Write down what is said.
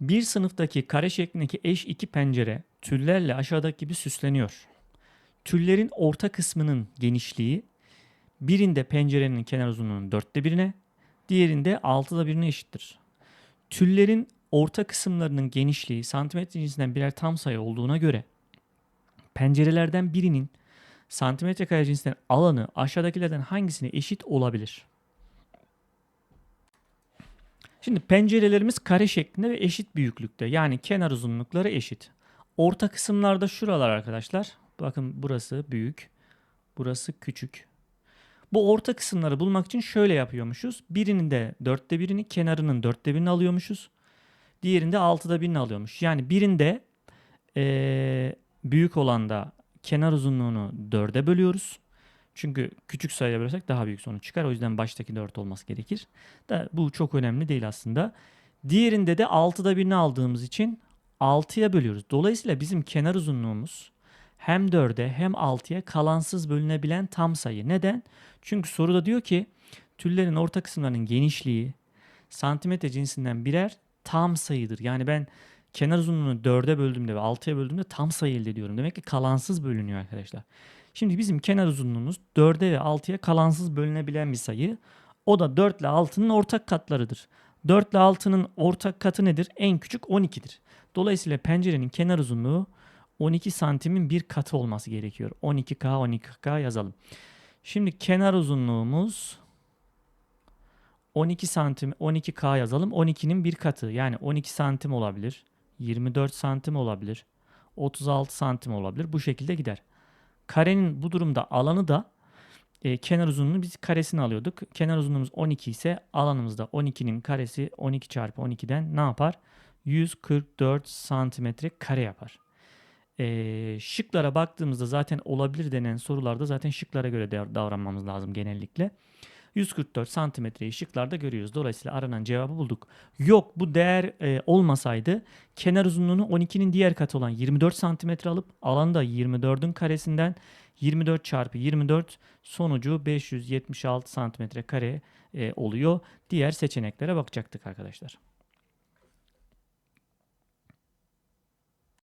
Bir sınıftaki kare şeklindeki eş iki pencere tüllerle aşağıdaki gibi süsleniyor. Tüllerin orta kısmının genişliği birinde pencerenin kenar uzunluğunun dörtte birine, diğerinde altıda birine eşittir. Tüllerin orta kısımlarının genişliği santimetre cinsinden birer tam sayı olduğuna göre pencerelerden birinin santimetre kare cinsinden alanı aşağıdakilerden hangisine eşit olabilir? Şimdi pencerelerimiz kare şeklinde ve eşit büyüklükte. Yani kenar uzunlukları eşit. Orta kısımlarda şuralar arkadaşlar. Bakın burası büyük. Burası küçük. Bu orta kısımları bulmak için şöyle yapıyormuşuz. Birinin de dörtte birini, kenarının dörtte birini alıyormuşuz. Diğerinde altıda birini alıyormuş. Yani birinde eee, büyük olanda kenar uzunluğunu dörde bölüyoruz. Çünkü küçük sayıya bölersek daha büyük sonuç çıkar. O yüzden baştaki 4 olması gerekir. Da bu çok önemli değil aslında. Diğerinde de 6'da birini aldığımız için 6'ya bölüyoruz. Dolayısıyla bizim kenar uzunluğumuz hem 4'e hem 6'ya kalansız bölünebilen tam sayı. Neden? Çünkü soruda diyor ki tüllerin orta kısımlarının genişliği santimetre cinsinden birer tam sayıdır. Yani ben kenar uzunluğunu 4'e böldüğümde ve 6'ya böldüğümde tam sayı elde ediyorum. Demek ki kalansız bölünüyor arkadaşlar. Şimdi bizim kenar uzunluğumuz 4'e ve 6'ya kalansız bölünebilen bir sayı. O da 4 ile 6'nın ortak katlarıdır. 4 ile 6'nın ortak katı nedir? En küçük 12'dir. Dolayısıyla pencerenin kenar uzunluğu 12 santimin bir katı olması gerekiyor. 12K 12K yazalım. Şimdi kenar uzunluğumuz 12 santim 12K yazalım. 12'nin bir katı yani 12 santim olabilir. 24 santim olabilir. 36 santim olabilir. Bu şekilde gider. Karenin bu durumda alanı da e, kenar uzunluğunu biz karesini alıyorduk. Kenar uzunluğumuz 12 ise alanımız da 12'nin karesi 12 çarpı 12'den ne yapar? 144 santimetre kare yapar. E, şıklara baktığımızda zaten olabilir denen sorularda zaten şıklara göre davranmamız lazım genellikle. 144 santimetreyi şıklarda görüyoruz. Dolayısıyla aranan cevabı bulduk. Yok bu değer e, olmasaydı kenar uzunluğunu 12'nin diğer katı olan 24 santimetre alıp alanda 24'ün karesinden 24 çarpı 24 sonucu 576 santimetre kare e, oluyor. Diğer seçeneklere bakacaktık arkadaşlar.